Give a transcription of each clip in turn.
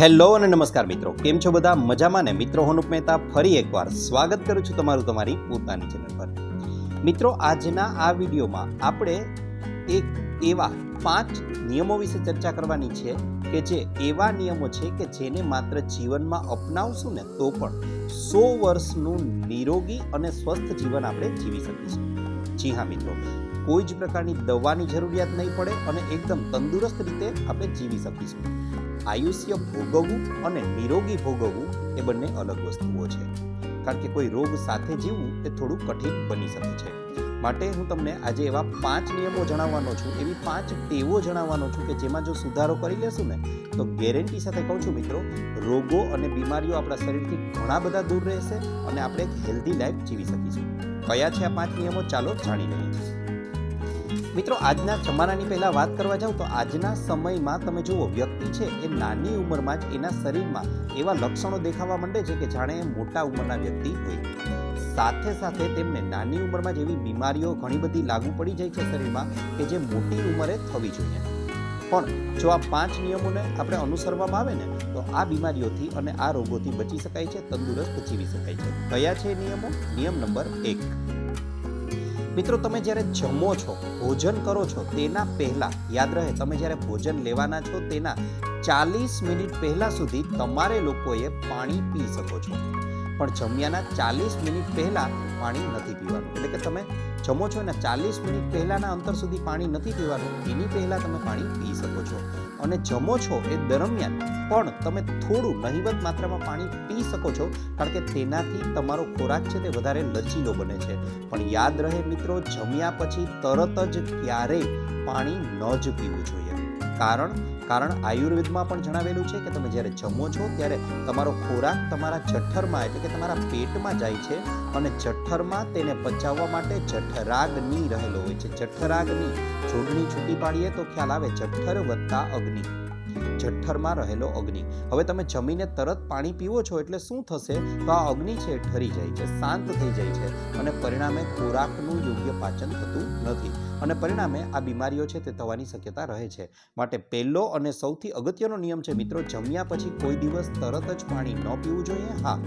Hello અને નમસ્કાર મિત્રો. કેમ છો બધા? મજામાં ને? મિત્રો હનુપ મહેતા ફરી એકવાર સ્વાગત કરું છું તમારું તમારી પોતાની ચેનલ પર. મિત્રો, આજના આ વિડીયોમાં આપણે એક એવા પાંચ નિયમો વિશે ચર્ચા કરવાની છે કે જે એવા નિયમો છે કે જેને માત્ર જીવનમાં અપનાવશું ને તો પણ સો વર્ષનું નિરોગી અને સ્વસ્થ જીવન આપણે જીવી શકીશું. જી હા, મિત્રો. કોઈ જ પ્રકારની દવાની જરૂરિયાત નહીં પડે અને એકદમ તંદુરસ્ત રીતે આપણે જીવી શકીશું. આયુષ્ય ભોગવવું અને નિરોગી ભોગવવું એ બંને અલગ વસ્તુઓ છે. કારણ કે કોઈ રોગ સાથે જીવવું એ થોડું કઠિન બની શકે છે. માટે હું તમને આજે એવા પાંચ નિયમો જણાવવાનો છું, એવી પાંચ ટેવો જણાવવાનો છું કે જેમાં જો સુધારો કરી લેશું ને, તો ગેરંટી સાથે કહું છું મિત્રો, રોગો અને બીમારીઓ આપણા શરીરથી ઘણા બધા દૂર રહેશે અને આપણે એક હેલ્ધી લાઈફ જીવી શકીશું. કયા છે આ પાંચ નિયમો? ચાલો જાણી લઈએ. મિત્રો, આજના જમાનાની પહેલા વાત કરવા જાઉં તો આજના સમયમાં તમે જુઓ, વ્યક્તિ છે એ નાની ઉંમરમાં જ એના શરીરમાં એવા લક્ષણો દેખાવા માંડે છે કે જાણે મોટા ઉંમરના વ્યક્તિ હોય. સાથે સાથે તેમને નાની ઉંમરમાં જ એવી બીમારીઓ ઘણી બધી લાગુ પડી જાય છે શરીરમાં કે જે મોટી ઉંમરે થવી જોઈએ. પણ જો આ પાંચ નિયમોને આપણે અનુસરવામાં આવે ને, તો આ બીમારીઓથી અને આ રોગોથી બચી શકાય છે, તંદુરસ્ત જીવી શકાય છે. કયા છે નિયમો? નિયમ નંબર એક. મિત્રો, તમે જ્યારે જમો છો, ભોજન કરો છો, તેના પહેલા, યાદ રહે, તમે જ્યારે ભોજન લેવાના છો, તેના ચાલીસ મિનિટ પહેલા સુધી તમારે લોકોએ પાણી પી શકો છો. પણ જમ્યાના ચાલીસ મિનિટ પહેલા પાણી નથી પીવાનું. એટલે કે તમે જમો છો એના ચાલીસ મિનિટ પહેલાના અંતર સુધી પાણી નથી પીવાનું, એની પહેલા તમે પાણી પી શકો છો. અને જમો છો એ દરમિયાન પણ તમે થોડું નહિવત માત્રામાં પાણી પી શકો છો, કારણ કે તેનાથી તમારો ખોરાક છે તે વધારે લચીલો બને છે. પણ યાદ રહે મિત્રો, જમ્યા પછી તરત જ ક્યારેય પાણી ન જ પીવું જોઈએ. કારણ કારણ આયુર્વેદમાં પણ જણાવેલું છે કે તમે જ્યારે જમો છો ત્યારે તમારો ખોરાક તમારા જઠરમાં એટલે કે તમારા પેટમાં જાય છે અને જઠરમાં તેને પચાવવા માટે જઠરાગ્નિ રહેલો હોય છે. જઠરાગ્નિ, જોડણી છૂટી પાડીએ તો ખ્યાલ આવે જઠર વત્તા અગ્નિ. જઠ્ઠરમાં રહેલો અગ્નિ. હવે તમે જમીને તરત પાણી પીવો છો એટલે શું થશે? તો આ અગ્નિ છે ઠરી જાય છે, શાંત થઈ જાય છે અને પરિણામે ખોરાકનું યોગ્ય પાચન થતું નથી. અને પરિણામે આ બીમારીઓ છે તે થવાની શક્યતા રહે છે. માટે પહેલો અને સૌથી અગત્યનો નિયમ છે મિત્રો, જમ્યા પછી કોઈ દિવસ તરત જ પાણી ન પીવું જોઈએ. હા.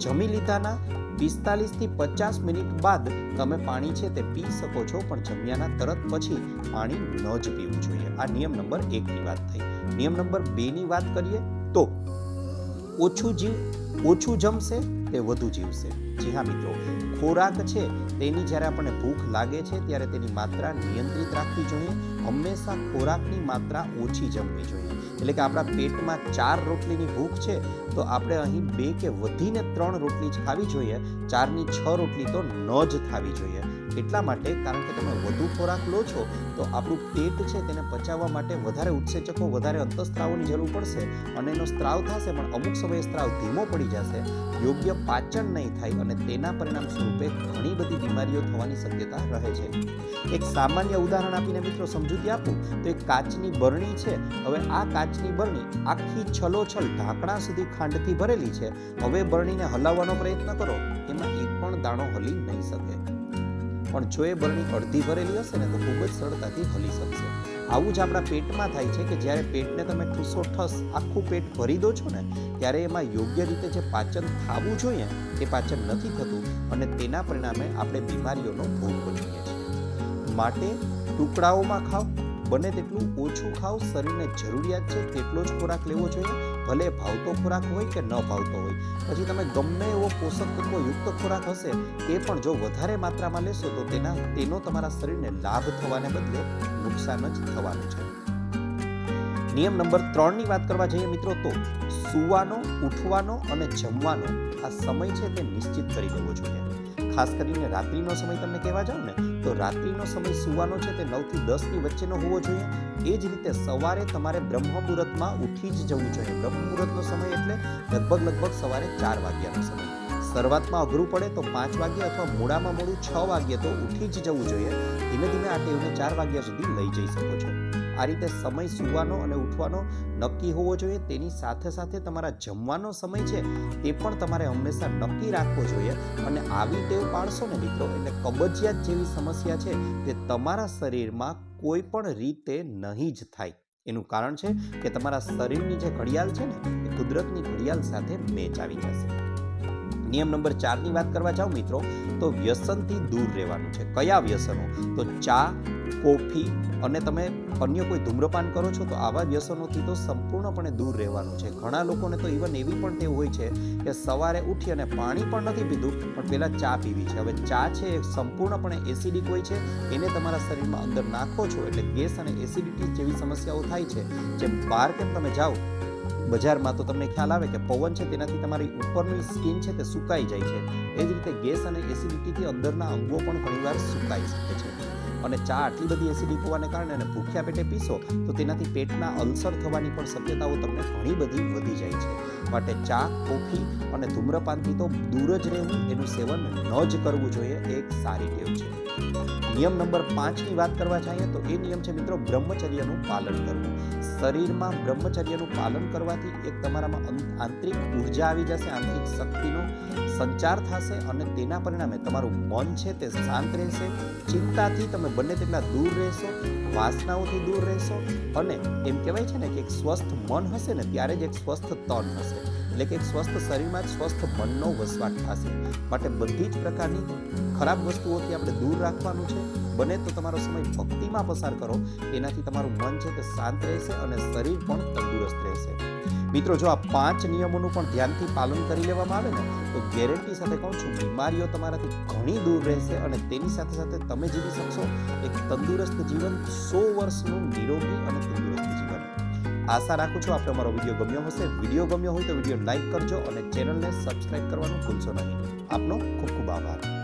જમી લીધાના પિસ્તાલીસથી પચાસ મિનિટ બાદ તમે પાણી છે તે પી શકો છો, પણ જમ્યાના તરત પછી પાણી ન જ પીવું જોઈએ. આ નિયમ નંબર એકની વાત થઈ. નિયમ નંબર બેની વાત કરીએ તો ઓછું જીવ ઓછું જમશે તે વધુ જીવશે. જી હા મિત્રો, ખોરાક છે તેની જ્યારે આપણને ભૂખ લાગે છે ત્યારે તેની માત્રા નિયંત્રિત રાખવી જોઈએ. હંમેશા ખોરાકની માત્રા ઓછી જમવી જોઈએ. એટલે કે આપણા પેટમાં ચાર રોટલીની ભૂખ છે તો આપણે અહીં બે કે વધીને ત્રણ રોટલી જ ખાવી જોઈએ. ચારની છ રોટલી તો ન જ ખાવી જોઈએ. એટલા માટે? કારણ કે તમે વધુ ખોરાક લો છો, તો આપણું પેટ છે તેને પચાવવા માટે વધારે ઉત્સેચકો, વધારે અંતઃસ્ત્રાવોની જરૂર પડશે અને એનો સ્ત્રાવ થશે, પણ અમુક સમયે સ્ત્રાવ ધીમો પડી જશે, યોગ્ય પાચન નહીં થાય અને તેના પરિણામ સ્વરૂપે ઘણી બધી બીમારીઓ થવાની શક્યતા રહે છે. એક સામાન્ય ઉદાહરણ આપીને મિત્રો સમજૂતી આપું, તો એક કાચની બરણી છે, હવે આ કાચની બરણી આખી છલોછલ ઢાંકણા સુધી ખાંડથી ભરેલી છે, હવે બરણીને હલાવવાનો પ્રયત્ન કરો, એમાં એક પણ દાણો હલી નહીં શકે. પણ જો એ બરણી અડધી ભરેલી હશે ને, તો ખૂબ જ સરળતાથી હલી શકશે. આવું જ આપણા પેટમાં થાય છે કે જ્યારે પેટને તમે ઠૂસો ઠસ આખું પેટ ભરી દો છો ને, ત્યારે એમાં યોગ્ય રીતે જે પાચન થવું જોઈએ, એ પાચન નથી થતું અને તેના પરિણામે આપણે બીમારીઓનો ભોગ બનીએ છીએ. માટે ટુકડાઓમાં ખાઓ, બને તેટલું ઓછું ખાઓ, શરીરને જરૂરિયાત છે તેટલો જ ખોરાક લેવો જોઈએ ભલે ભાવતો ખોરાક હોય કે ન ભાવતો હોય, પછી તમે ગમે એવો પોષક તત્વો યુક્ત ખોરાક હશે, તે પણ જો વધારે માત્રામાં લેશો તો તેના, તેનો તમારા શરીરને લાભ થવાને બદલે નુકસાન જ થવાનું છે. નિયમ નંબર ત્રણની વાત કરવા જઈએ મિત્રો તો, સૂવાનો, ઉઠવાનો અને જમવાનો આ સમય છે તે નિશ્ચિત કરી લેવો જોઈએ. ખાસ કરીને રાત્રિનો સમય તમને કહેવા જાઉં ને તો રાત્રિનો સમય સૂવાનો છે તે નવથી દસની વચ્ચેનો હોવો જોઈએ. એ જ રીતે સવારે તમારે બ્રહ્મ મુહૂર્તમાં ઉઠી જ જવું જોઈએ. બ્રહ્મ મુહૂર્તનો સમય એટલે લગભગ લગભગ સવારે ચાર વાગ્યાનો સમય. શરૂઆતમાં અઘરું પડે તો પાંચ વાગ્યે અથવા મોડામાં મોડું છ વાગ્યે તો ઉઠી જ જવું જોઈએ. ધીમે ધીમે આ ટેવને ચાર વાગ્યા સુધી લઈ જઈ શકો છો. આ રીતે સમય સૂવાનો અને ઉઠવાનો નક્કી હોવો જોઈએ. તેની સાથે સાથે તમારા જમવાનો સમય છે તે પણ તમારે હંમેશા નક્કી રાખવો જોઈએ અને આવી ટેવ પાડશો ને મિત્રો, એટલે કબજિયાત જેવી સમસ્યા છે તે તમારા શરીરમાં કોઈ પણ રીતે નહીં જ થાય. એનું કારણ છે કે તમારા શરીરની જે ઘડિયાળ છે ને, એ કુદરતની ઘડિયાળ સાથે મેચ આવી જશે. નિયમ નંબર ચારની વાત કરવા જાઓ મિત્રો, તો વ્યસનથી દૂર રહેવાનું છે. કયા વ્યસનો? તો ચા, કોફી અને તમે અન્ય કોઈ ધૂમ્રપાન કરો છો, તો આવા વ્યસનોથી તો સંપૂર્ણપણે દૂર રહેવાનું છે. ઘણા લોકોને તો ઇવન એવી પણ ટેવ હોય છે કે સવારે ઉઠી અને પાણી પણ નથી પીધું, પણ પહેલાં ચા પીવી છે. હવે ચા છે એ સંપૂર્ણપણે એસિડિક હોય છે, એને તમારા શરીરમાં અંદર નાખો છો, એટલે ગેસ અને એસિડિટી જેવી સમસ્યાઓ થાય છે. જેમ બહાર કેમ તમે જાઓ બજારમાં તો તમને ખ્યાલ આવે કે પવન છે તેનાથી તમારી ઉપરની સ્કિન છે તે સુકાઈ જાય છે. એ જ રીતે ગેસ અને એસિડિટીથી અંદરના અંગો પણ ઘણીવાર સુકાઈ શકે છે. અને ચા આટલી બધી એસિડિક હોવાને કારણે અને ભૂખ્યા પેટે પીશો તો તેનાથી પેટના અલ્સર થવાની પણ શક્યતાઓ તમને ઘણી બધી વધી જાય છે. માટે ચા, કોફી અને ધૂમ્રપાનથી તો દૂર જ રહેવું, એનું સેવન ન જ કરવું જોઈએ, એ એક સારી ટેવ છે. નિયમ નંબર પાંચની વાત કરવા જઈએ તો એ નિયમ છે મિત્રો બ્રહ્મચર્યનું પાલન કરવું. શરીરમાં બ્રહ્મચર્યનું પાલન કરવાથી એક તમારામાં આંતરિક ઊર્જા આવી જશે, આંતરિક શક્તિનો સંચાર થશે અને તેના પરિણામે તમારું મન છે તે શાંત રહેશે, ચિંતાથી તમે બંને તેટલા દૂર રહેશો, વાસનાઓથી દૂર રહેશો અને એમ કહેવાય છે ને કે એક સ્વસ્થ મન હશે ને ત્યારે જ એક સ્વસ્થ તન હશે. એટલે કે સ્વસ્થ શરીરમાં જ સ્વસ્થ મનનો વસવાટ થશે. માટે બધી જ પ્રકારની ખરાબ વસ્તુઓથી આપણે દૂર રાખવાનું છે. બને તો તમારો સમય ભક્તિમાં પસાર કરો. એનાથી તમારું મન છે તે શાંત રહેશે અને શરીર પણ તંદુરસ્ત રહેશે. મિત્રો, જો આ પાંચ નિયમોનું પણ ધ્યાનથી પાલન કરી લેવામાં આવે ને, તો ગેરંટી સાથે કહું છું, બીમારીઓ તમારાથી ઘણી દૂર રહેશે અને તેની સાથે સાથે તમે જીવી શકશો એક તંદુરસ્ત જીવન સો વર્ષનું નિરોગી અને તંદુરસ્ત જીવન આશા રાખું છું આપણે અમારો વીડિયો ગમ્યો હશે. વીડિયો ગમ્યો હોય તો વીડિયો લાઇક કરજો અને ચેનલને સબસ્ક્રાઇબ કરવાનું ભૂલશો નહીં. આપનો ખૂબ ખૂબ આભાર.